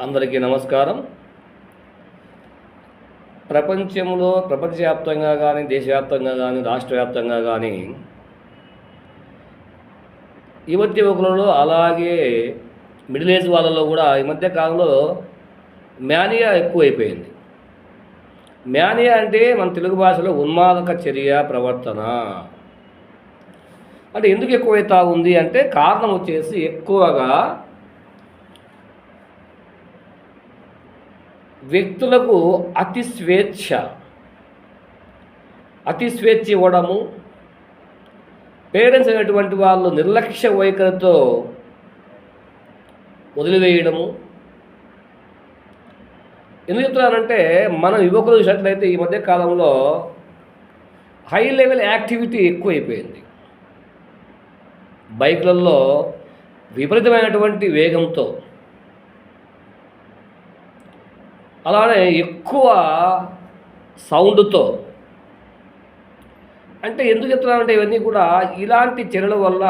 అందరికీ నమస్కారం. ప్రపంచంలో ప్రపంచవ్యాప్తంగా కానీ దేశవ్యాప్తంగా కానీ రాష్ట్ర వ్యాప్తంగా కానీ యువతి యువకులలో అలాగే మిడిల్ ఏజ్ వాళ్ళలో కూడా ఈ మధ్య కాలంలో మ్యానియా ఎక్కువైపోయింది. మ్యానియా అంటే మన తెలుగు భాషలో ఉన్మాదక చర్య ప్రవర్తన. అంటే ఎందుకు ఎక్కువైతా ఉంది అంటే కారణం వచ్చేసి ఎక్కువగా వ్యక్తులకు అతి స్వేచ్ఛ. అతి స్వేచ్ఛ ఇవ్వడము పేరెంట్స్ అనేటువంటి వాళ్ళు నిర్లక్ష్య వైఖరితో వదిలివేయడము. ఎందుకు చెప్తున్నానంటే మనం యువకులు చూసినట్లయితే ఈ మధ్య కాలంలో హై లెవెల్ యాక్టివిటీ ఎక్కువైపోయింది. బైక్లలో విపరీతమైనటువంటి వేగంతో అలానే ఎక్కువ సౌండ్తో. అంటే ఎందుకు చెప్తున్నానంటే ఇవన్నీ కూడా ఇలాంటి చర్యల వల్ల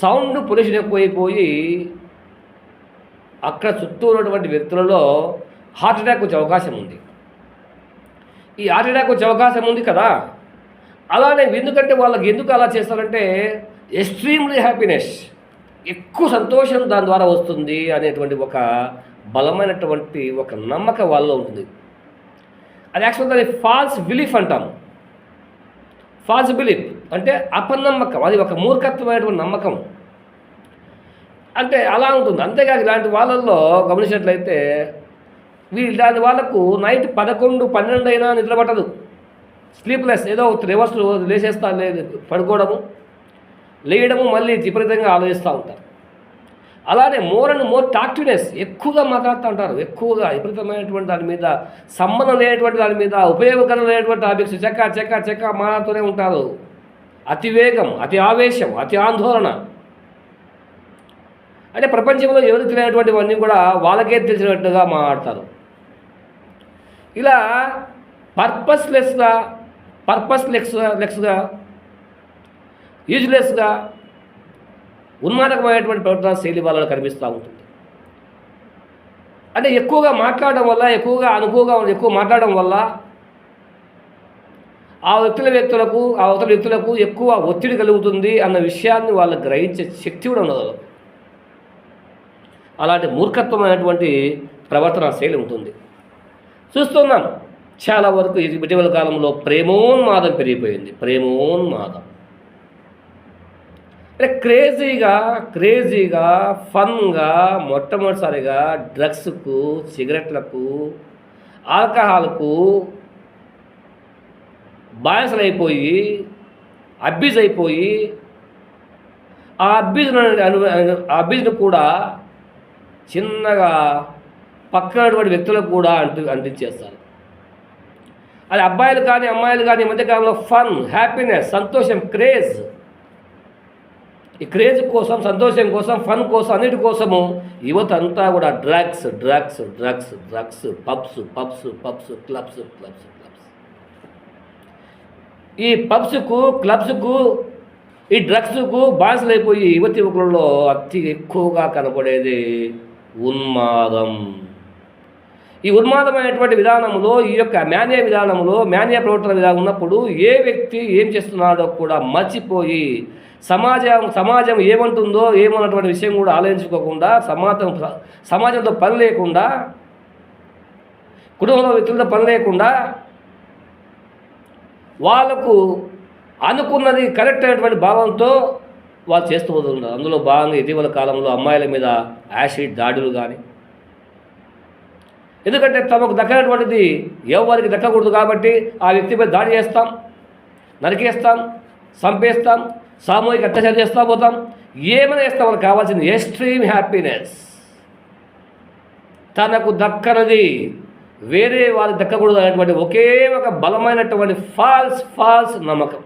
సౌండ్ పొల్యూషన్ ఎక్కువైపోయి అక్కడ చుట్టూ ఉన్నటువంటి వ్యక్తులలో హార్ట్ అటాక్ వచ్చే అవకాశం ఉంది. ఈ హార్ట్ అటాక్ వచ్చే అవకాశం ఉంది కదా? అలానే ఎందుకంటే వాళ్ళకి ఎందుకు అలా చేస్తారంటే ఎక్స్ట్రీమ్లీ హ్యాపీనెస్ ఎక్కువ సంతోషం దాని ద్వారా వస్తుంది అనేటువంటి ఒక బలమైనటువంటి ఒక నమ్మకం వాళ్ళలో ఉంటుంది. అది యాక్చువల్ దాన్ని ఫాల్స్ బిలీఫ్ అంటాం ఫాల్స్ బిలీఫ్ అంటే అపనమ్మకం. అది ఒక మూర్ఖత్వమైనటువంటి నమ్మకం. అంటే అలా ఉంటుంది. అంతేకాదు ఇలాంటి వాళ్ళల్లో గమనించినట్లయితే వీళ్ళు ఇలాంటి వాళ్ళకు నైట్ పదకొండు పన్నెండు అయినా నిద్ర పట్టదు స్లీప్లెస్. ఏదో రివర్స్ లేచేస్తా లేదు పడుకోవడము లేయడము మళ్ళీ విపరీతంగా ఆలోచిస్తూ ఉంటారు. అలానే మోర్ అండ్ మోర్ టాక్టివ్నెస్. ఎక్కువగా మాట్లాడుతూ ఉంటారు. ఎక్కువగా విపరీతమైనటువంటి దాని మీద సంబంధం లేనటువంటి దాని మీద ఉపయోగకరం లేనటువంటి టాపిక్స్ చెక్క చెక్క చెక్క మాట్లాడుతూనే ఉంటారు. అతి వేగం అతి ఆవేశం అతి ఆందోళన. అంటే ప్రపంచంలో ఎవరికి తెలియనటువంటివన్నీ కూడా వాళ్ళకే తెలిసినట్టుగా మాట్లాడతారు. ఇలా పర్పస్లెస్గా పర్పస్ లెక్స్ లెక్స్గా యూజ్లెస్గా ఉన్మాదకమైనటువంటి ప్రవర్తన శైలి వాళ్ళలో కనిపిస్తూ ఉంటుంది. అంటే ఎక్కువగా మాట్లాడడం వల్ల ఎక్కువగా అనుకువగా ఎక్కువ మాట్లాడడం వల్ల ఆ వ్యక్తుల వ్యక్తులకు ఆ అవతల వ్యక్తులకు ఎక్కువ ఒత్తిడి కలుగుతుంది అన్న విషయాన్ని వాళ్ళు గ్రహించే శక్తి కూడా ఉండదు అలాంటి మూర్ఖత్వమైనటువంటి ప్రవర్తన శైలి ఉంటుంది. చూస్తున్నాం చాలా వరకు ఇటీవల కాలంలో ప్రేమోన్మాదం పెరిగిపోయింది. ప్రేమోన్మాదం. అంటే క్రేజీగా క్రేజీగా ఫన్గా మొట్టమొదటిసారిగా డ్రగ్స్కు సిగరెట్లకు ఆల్కహాల్కు బాయసలైపోయి అబ్బీజ్ అయిపోయి ఆ అబ్బీజ్ను ఆ అబ్బీజ్ను కూడా చిన్నగా పక్కనటువంటి వ్యక్తులకు కూడా అంటు అంటించేస్తారు. అది అబ్బాయిలు కానీ అమ్మాయిలు కానీ ఈ మధ్యకాలంలో ఫన్ హ్యాపీనెస్ సంతోషం క్రేజ్ ఈ క్రేజ్ కోసం సంతోషం కోసం ఫన్ కోసం అన్నిటి కోసము యువత అంతా కూడా drugs drugs drugs drugs pubs pubs pubs clubs clubs clubs. ఈ పబ్స్కు క్లబ్స్కు ఈ డ్రగ్స్కు బాసలైపోయి యువతి యువకులలో అతి ఎక్కువగా కనపడేది ఉన్మాదం. ఈ ఉన్మాదమైనటువంటి విధానంలో ఈ యొక్క మాన్య విధానంలో మాన్య ప్రవర్తన విధానం ఉన్నప్పుడు ఏ వ్యక్తి ఏం చేస్తున్నాడో కూడా మర్చిపోయి సమాజం సమాజం ఏమంటుందో ఏమన్నటువంటి విషయం కూడా ఆలోచించుకోకుండా సమాజం సమాజంతో పని లేకుండా కుటుంబంలో వ్యక్తులతో పని లేకుండా వాళ్ళకు అనుకున్నది కరెక్ట్ అయినటువంటి భావంతో వాళ్ళు చేస్తూ పోతున్నారు అందులో భాగంగా ఇటీవల కాలంలో అమ్మాయిల మీద యాసిడ్ దాడులు కానీ ఎందుకంటే తమకు దక్కనటువంటిది ఎవరికి దక్కకూడదు కాబట్టి ఆ వ్యక్తిపై దాడి చేస్తాం నరికేస్తాం చంపేస్తాం సామూహిక అత్యాచారం చేస్తూ పోతాం. ఏమైనా చేస్తాం మనకు కావాల్సింది ఎక్స్ట్రీమ్ హ్యాపీనెస్ తనకు దక్కనది వేరే వారికి దక్కకూడదు అనేటువంటి ఒకే ఒక బలమైనటువంటి ఫాల్స్ ఫాల్స్ నమ్మకం.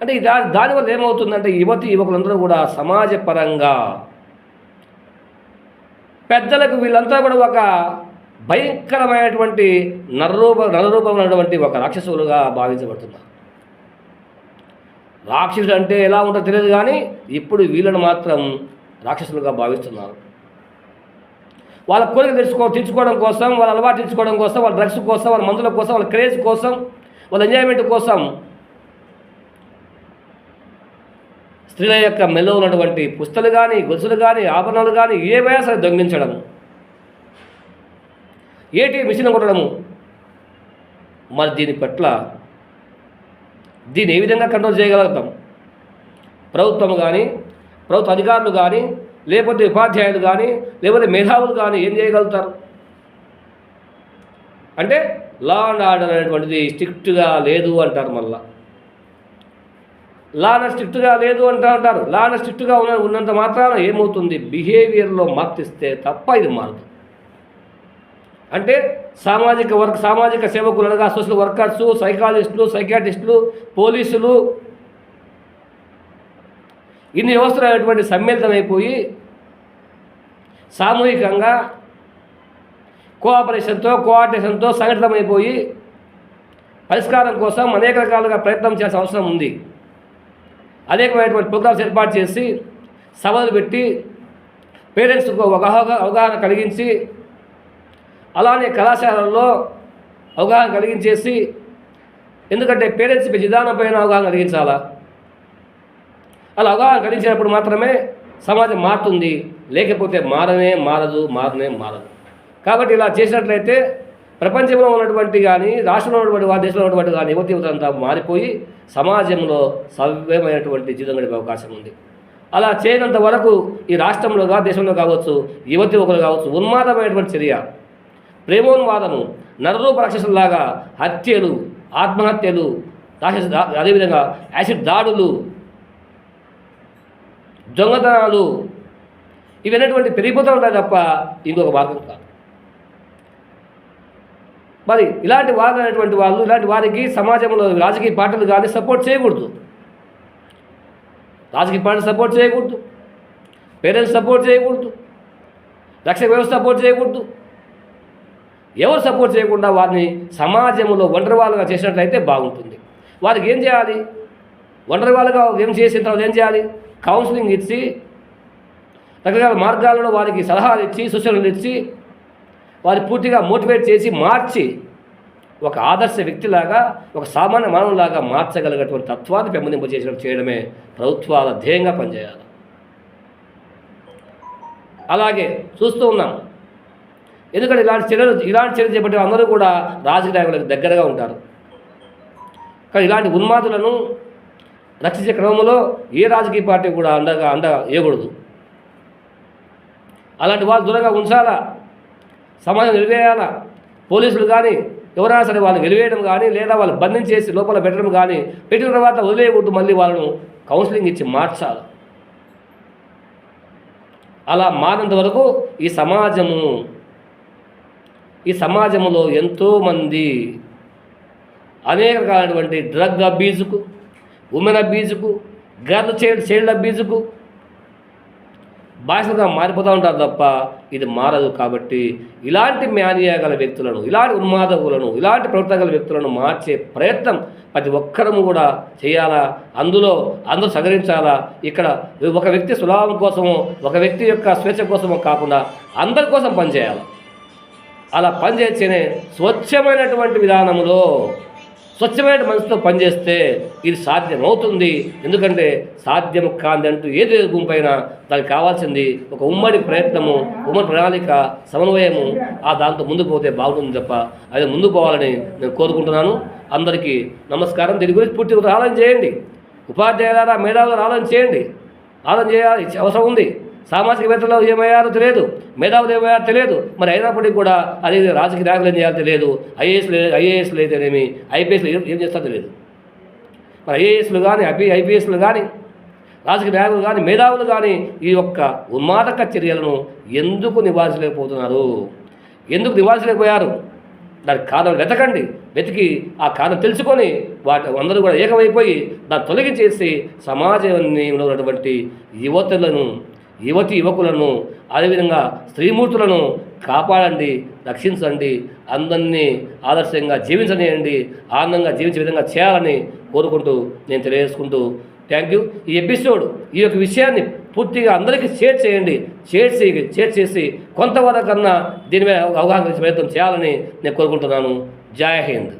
అంటే దా దానివల్ల ఏమవుతుందంటే యువతి యువకులందరూ కూడా సమాజపరంగా పెద్దలకు వీళ్ళంతా కూడా ఒక భయంకరమైనటువంటి నరరూప నరరూపమైనటువంటి ఒక రాక్షసులుగా భావించబడుతున్నారు. రాక్షసుడు అంటే ఎలా ఉంటుందో తెలియదు కానీ ఇప్పుడు వీళ్ళను మాత్రం రాక్షసులుగా భావిస్తున్నారు. వాళ్ళ కోరిక తెచ్చుకో తీర్చుకోవడం కోసం వాళ్ళ అలవాటు తీర్చుకోవడం కోసం వాళ్ళ డ్రగ్స్ కోసం వాళ్ళ మందుల కోసం వాళ్ళ క్రేజ్ కోసం వాళ్ళ ఎంజాయ్మెంట్ కోసం స్త్రీల యొక్క మెల్లో ఉన్నటువంటి పుస్తలు కానీ గొలుసులు కానీ ఆభరణాలు కానీ ఏవైనా సరే దొంగించడం ఏటి మిషన్ కొట్టడము? మరి దీని పట్ల దీన్ని ఏ విధంగా కంట్రోల్ చేయగలుగుతాం? ప్రభుత్వం కానీ ప్రభుత్వ అధికారులు కానీ లేకపోతే ఉపాధ్యాయులు కానీ లేకపోతే మేధావులు కానీ ఏం చేయగలుగుతారు? అంటే లా అండ్ ఆర్డర్ అనేటువంటిది స్ట్రిక్ట్గా లేదు అంటారు మళ్ళా. లా అండ్ స్ట్రిక్ట్గా లేదు అంటూ అంటారు. లా అండ్ స్ట్రిక్ట్గా ఉన్న ఉన్నంత మాత్రాన ఏమవుతుంది? బిహేవియర్లో మార్పిస్తే తప్ప ఇది మారుతుంది అంటే సామాజిక వర్క్ సామాజిక సేవకులు అనగా సోషల్ వర్కర్సు సైకాలజిస్టులు సైకాటిస్టులు పోలీసులు. ఇన్ని వ్యవస్థలు అనేటువంటి సమ్మిళితమైపోయి సామూహికంగా కోఆపరేషన్తో కోఆర్డినేషన్తో సంఘటితమైపోయి పరిష్కారం కోసం అనేక రకాలుగా ప్రయత్నం చేయాల్సిన అవసరం ఉంది. అనేకమైనటువంటి ప్రోగ్రామ్స్ ఏర్పాటు చేసి సభలు పెట్టి పేరెంట్స్కు ఒక అవగాహన కలిగించి అలానే కళాశాలల్లో అవగాహన కలిగించేసి ఎందుకంటే పేరెంట్స్ విధానం పైన అవగాహన కలిగించాలా? అలా అవగాహన కలిగించినప్పుడు మాత్రమే సమాజం మారుతుంది. లేకపోతే మారనే మారదు మారనే మారదు. కాబట్టి ఇలా చేసినట్లయితే ప్రపంచంలో ఉన్నటువంటి కానీ రాష్ట్రంలో ఉన్నటువంటి వారి దేశంలో ఉన్నటువంటి కానీ యువతి యువతంతా మారిపోయి సమాజంలో సవ్యమైనటువంటి జీవితం గడిపే అవకాశం ఉంది. అలా చేయనంత వరకు ఈ రాష్ట్రంలో దేశంలో కావచ్చు యువతి ఒకరు కావచ్చు ఉన్మాదమైనటువంటి చర్య. ప్రేమోన్మాదము నరరూప రాక్షసులాగా హత్యలు ఆత్మహత్యలు రాక్షస అదేవిధంగా యాసిడ్ దాడులు దొంగతనాలు ఇవన్నటువంటి పెరిగిపోతూ ఉంటాయి తప్ప ఇంకొక మార్గం కాదు. మరి ఇలాంటి వారు అనేటువంటి వాళ్ళు ఇలాంటి వారికి సమాజంలో రాజకీయ పార్టీలు కానీ సపోర్ట్ చేయకూడదు. రాజకీయ పార్టీ సపోర్ట్ చేయకూడదు. పేరెంట్స్ సపోర్ట్ చేయకూడదు. రక్షణ వ్యవస్థ సపోర్ట్ చేయకూడదు. ఎవరు సపోర్ట్ చేయకుండా వారిని సమాజంలో ఒంటరి చేసినట్లయితే బాగుంటుంది. వారికి ఏం చేయాలి? ఒంటరి ఏం చేసిన తర్వాత ఏం చేయాలి? కౌన్సిలింగ్ ఇచ్చి రకరకాల మార్గాలలో వారికి సలహాలు ఇచ్చి సూచనలు ఇచ్చి వారి పూర్తిగా మోటివేట్ చేసి మార్చి ఒక ఆదర్శ వ్యక్తిలాగా ఒక సామాన్య మానవులాగా మార్చగలిగేటువంటి తత్వాన్ని పెంపొందింపజేసినట్టు చేయడమే ప్రభుత్వాల ధ్యేయంగా పనిచేయాలి. అలాగే చూస్తూ ఉన్నాం. ఎందుకంటే ఇలాంటి చర్యలు ఇలాంటి చర్యలు చేపట్టే అందరూ కూడా రాజకీయ నాయకులకు దగ్గరగా ఉంటారు. కానీ ఇలాంటి ఉన్మాదులను రక్షించే క్రమంలో ఏ రాజకీయ పార్టీ కూడా అండగా అండ వేయకూడదు. అలాంటి వాళ్ళు దూరంగా ఉంచాలా? సమాజం నిలివేయాలా పోలీసులు కానీ ఎవరైనా సరే వాళ్ళని వెలివేయడం కానీ లేదా వాళ్ళు బంధించేసి లోపల పెట్టడం కానీ పెట్టిన తర్వాత వదిలేయకూడదు మళ్ళీ వాళ్ళను కౌన్సిలింగ్ ఇచ్చి మార్చాలి? అలా మారినంత వరకు ఈ సమాజము ఈ సమాజంలో ఎంతోమంది అనేక రకాలైనటువంటి డ్రగ్ అబ్యూజుకు ఉమెన్ అబ్యూజుకు గర్ల్ చైల్డ్ చైల్డ్ అబ్యూజుకు బాధ్యతగా మారిపోతూ ఉంటారు తప్ప ఇది మారదు కాబట్టి ఇలాంటి మ్యానియా గల వ్యక్తులను ఇలాంటి ఉన్మాదకులను ఇలాంటి ప్రవర్తన గల వ్యక్తులను మార్చే ప్రయత్నం ప్రతి ఒక్కరము కూడా చేయాలా? అందులో అందరూ సహకరించాలా? ఇక్కడ ఒక వ్యక్తి స్వభావం కోసము ఒక వ్యక్తి యొక్క స్వేచ్ఛ కోసమో కాకుండా అందరి కోసం పనిచేయాలి? అలా పనిచేస్తేనే స్వచ్ఛమైనటువంటి విధానంలో స్వచ్ఛమైన మనసుతో పనిచేస్తే ఇది సాధ్యమవుతుంది. ఎందుకంటే సాధ్యం కాదంటూ అంటూ ఏది లేదు గుంపైన. దానికి కావాల్సింది ఒక ఉమ్మడి ప్రయత్నము ఉమ్మడి ప్రణాళిక సమన్వయము. ఆ దాంతో ముందుకు పోతే బాగుంటుంది తప్ప అది ముందుకు పోవాలని నేను కోరుకుంటున్నాను. అందరికీ నమస్కారం. దీని గురించి పూర్తిగా ఆలోచన చేయండి. ఉపాధ్యాయులారా మేధావులు ఆలోచన చేయండి. ఆలోచన చేయాలి. అవసరం ఉంది. సామాజికవేత్తలు ఏమయ్యారో తెలియదు మేధావులు ఏమయ్యారో తెలియదు. మరి అయినప్పటికీ కూడా అది రాజకీయ నాయకులు ఏం చేయాలో తెలియదు. ఐఏఎస్ ఐఏఎస్లు అయితేనేమి ఐపీఎస్లు ఏం ఏం చేస్తారో తెలియదు. మరి ఐఏఎస్లు కానీ ఐపీ ఐపీఎస్లు కానీ రాజకీయ నాయకులు కానీ మేధావులు కానీ ఈ యొక్క ఉన్మాదక చర్యలను ఎందుకు నివారించలేకపోతున్నారు? ఎందుకు నివారించలేకపోయారు? దానికి కారణం వెతకండి. వెతికి ఆ కారణం తెలుసుకొని వాటి అందరూ కూడా ఏకమైపోయి దాన్ని తొలగించేసి సమాజంలో ఉన్నటువంటి యువతలను యువతి యువకులను అదేవిధంగా స్త్రీమూర్తులను కాపాడండి రక్షించండి అందరినీ ఆదర్శంగా జీవించనియండి ఆనందంగా జీవించే విధంగా చేయాలని కోరుకుంటూ నేను తెలియజేసుకుంటూ థ్యాంక్ యూ ఈ ఎపిసోడ్ ఈ యొక్క విషయాన్ని పూర్తిగా అందరికీ షేర్ చేయండి. షేర్ చేయ షేర్ చేసి కొంతవరకన్నా దీని మీద అవగాహన ప్రయత్నం చేయాలని నేను కోరుకుంటున్నాను. జై హింద్.